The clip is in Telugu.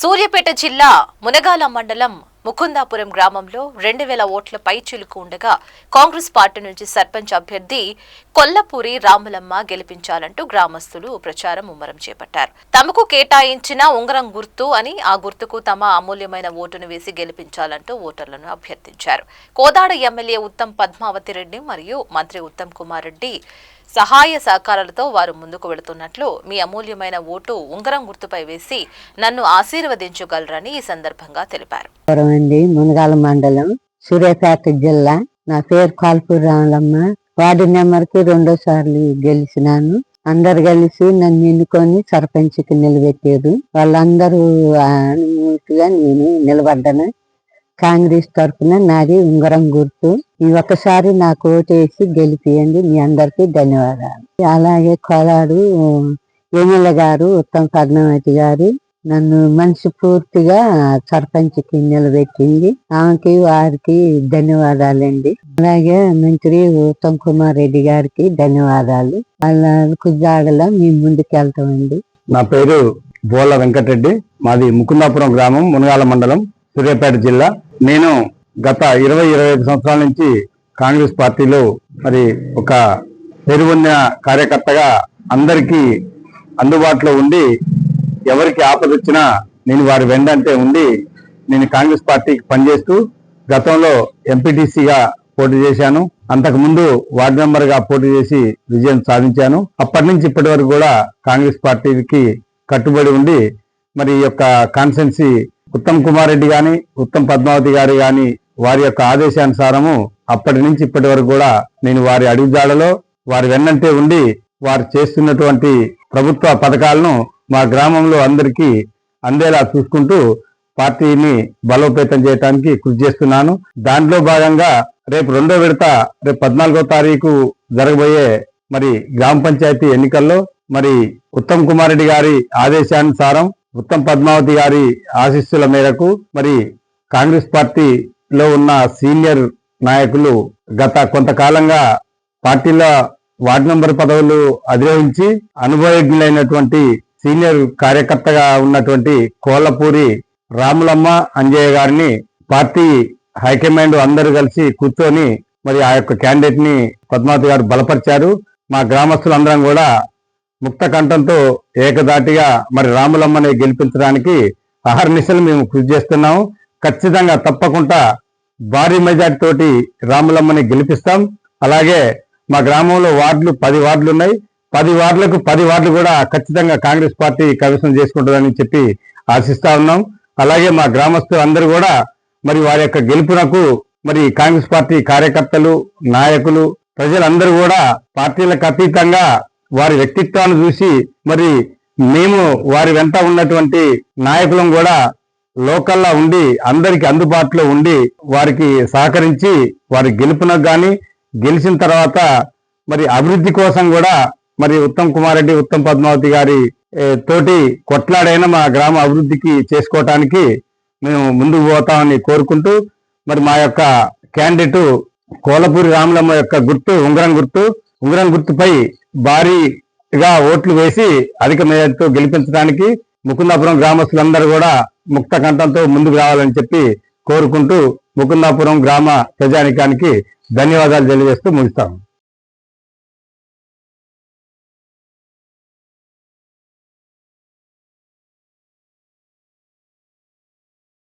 సూర్యాపేట జిల్లా మునగాల మండలం ముకుందాపురం గ్రామంలో రెండు వేల ఓట్ల పై చిలుకు ఉండగా కాంగ్రెస్ పార్టీ నుంచి సర్పంచ్ అభ్యర్థి కొల్లపూరి రాములమ్మ గెలిపించాలంటూ గ్రామస్తులు ప్రచారం ముమ్మరం చేపట్టారు. తమకు కేటాయించిన ఉంగరం గుర్తు అని ఆ గుర్తుకు తమ అమూల్యమైన ఓటును వేసి గెలిపించాలంటూ ఓటర్లను అభ్యర్థించారు. కోదాడ ఎమ్మెల్యే ఉత్తమ్ పద్మావతి రెడ్డి మరియు మంత్రి ఉత్తమ్ కుమార్ రెడ్డి సహాయ సహకారాలతో వారు ముందుకు వెళుతున్నట్లు మీ అమూల్యమైన ఓటు ఉంగరం గుర్తుపై వేసి నన్ను ఆశీర్వదించగలరని ఈ సందర్భంగా తెలిపారు. మునగాల మండలం సూర్యాపేట జిల్లా. నా పేరు కాల్పూర్ రాములమ్మ. వార్డు నెంబర్కి రెండో సార్లు గెలిచినాను. అందరు కలిసి నన్ను ఎన్నుకొని సర్పంచ్కి నిలబెట్టారు. వాళ్ళందరూ నేను నిలబడ్డాను. కాంగ్రెస్ తరఫున నాది ఉంగరం గుర్తు. ఈ ఒక్కసారి నాకు ఓటేసి గెలిపియండి. మీ అందరికీ ధన్యవాదాలు. అలాగే కోలాడు ఎమ్మెల్యే గారు ఉత్తమ్ పద్మావతి గారు నన్ను మనసు పూర్తిగా సర్పంచ్కి నిలబెట్టింది ఆమెకి వారికి ధన్యవాదాలండి. అలాగే మంత్రి ఉత్తమ్ కుమార్ రెడ్డి గారికి ధన్యవాదాలు. వాళ్ళ జాడలో మేము ముందుకు వెళ్తామండి. నా పేరు బోల వెంకటరెడ్డి. మాది ముకుందాపురం గ్రామం మునగాల మండలం. సూర్యాపేట జిల్లా. నేను గత ఇరవై ఇరవై ఐదు సంవత్సరాల నుంచి కాంగ్రెస్ పార్టీలో మరి ఒక పేరు పొందిన కార్యకర్తగా అందరికీ అందుబాటులో ఉండి ఎవరికి ఆపద వచ్చినా నేను వారి వెండంటే ఉండి నేను కాంగ్రెస్ పార్టీకి పనిచేస్తూ గతంలో ఎంపీటీసీగా పోటీ చేశాను. అంతకుముందు వార్డు మెంబర్గా పోటీ చేసి విజయం సాధించాను. అప్పటి నుంచి ఇప్పటి వరకు కూడా కాంగ్రెస్ పార్టీకి కట్టుబడి ఉండి మరి ఈ యొక్క కాన్సెన్సీ ఉత్తమ్ కుమార్ రెడ్డి గాని ఉత్తమ్ పద్మావతి గారు గాని వారి యొక్క ఆదేశానుసారము అప్పటి నుంచి ఇప్పటి వరకు కూడా నేను వారి అడుగుజాడలో వారి వెన్నంటే ఉండి వారు చేస్తున్నటువంటి ప్రభుత్వ పథకాలను మా గ్రామంలో అందరికీ అందేలా చూసుకుంటూ పార్టీని బలోపేతం చేయడానికి కృషి చేస్తున్నాను. దాంట్లో భాగంగా రేపు రెండో విడత రేపు పద్నాలుగో తారీఖు జరగబోయే మరి గ్రామ పంచాయతీ ఎన్నికల్లో మరి ఉత్తమ్ కుమార్ రెడ్డి గారి ఆదేశానుసారం ఉత్తమ్ పద్మావతి గారి ఆశీస్సుల మేరకు మరి కాంగ్రెస్ పార్టీలో ఉన్న సీనియర్ నాయకులు గత కొంతకాలంగా పార్టీలో వార్డు మెంబర్ పదవులు అధిరోహించి అనుభవజ్ఞులైనటువంటి సీనియర్ కార్యకర్తగా ఉన్నటువంటి కోలపూరి రాములమ్మ అంజయ్య గారిని పార్టీ హైకమాండ్ అందరూ కలిసి కూర్చొని మరి ఆ యొక్క క్యాండిడేట్ని పద్మావతి గారు బలపరిచారు. మా గ్రామస్తులందరం కూడా ముక్త కంఠంతో ఏకదాటిగా మరి రాములమ్మని గెలిపించడానికి అహర్నిశలు మేము కృషి చేస్తున్నాము. ఖచ్చితంగా తప్పకుండా భారీ మెజార్టీ తోటి రాములమ్మని గెలిపిస్తాం. అలాగే మా గ్రామంలో వార్డులు పది వార్డులు ఉన్నాయి. పది వార్డులకు పది వార్డులు కూడా ఖచ్చితంగా కాంగ్రెస్ పార్టీ కవిసం చేసుకుంటుందని చెప్పి ఆశిస్తా ఉన్నాం. అలాగే మా గ్రామస్తులు అందరూ కూడా మరి వారి యొక్క గెలుపునకు మరి కాంగ్రెస్ పార్టీ కార్యకర్తలు నాయకులు ప్రజలందరూ కూడా పార్టీలకు అతీతంగా వారి వ్యక్తిత్వాన్ని చూసి మరి మేము వారి వెంట ఉన్నటువంటి నాయకులం కూడా లోకల్లా ఉండి అందరికి అందుబాటులో ఉండి వారికి సహకరించి వారి గెలుపునకు కానీ గెలిచిన తర్వాత మరి అభివృద్ధి కోసం కూడా మరి ఉత్తమ్ కుమార్ రెడ్డి ఉత్తమ్ పద్మావతి గారి తోటి కొట్లాడైన మా గ్రామ అభివృద్ధికి చేసుకోవటానికి మేము ముందుకు పోతామని కోరుకుంటూ మరి మా యొక్క క్యాండిడేటు కోలపూరి రాములమ్మ యొక్క గుర్తు ఉంగరం గుర్తు ఉంగరం గుర్తుపై భారీగా ఓట్లు వేసి అధిక మేయర్తో గెలిపించడానికి ముకుందాపురం గ్రామస్తులందరూ కూడా ముక్త కంఠంతో ముందుకు రావాలని చెప్పి కోరుకుంటూ ముకుందాపురం గ్రామ ప్రజానికానికి ధన్యవాదాలు తెలియజేస్తూ ముగిస్తాము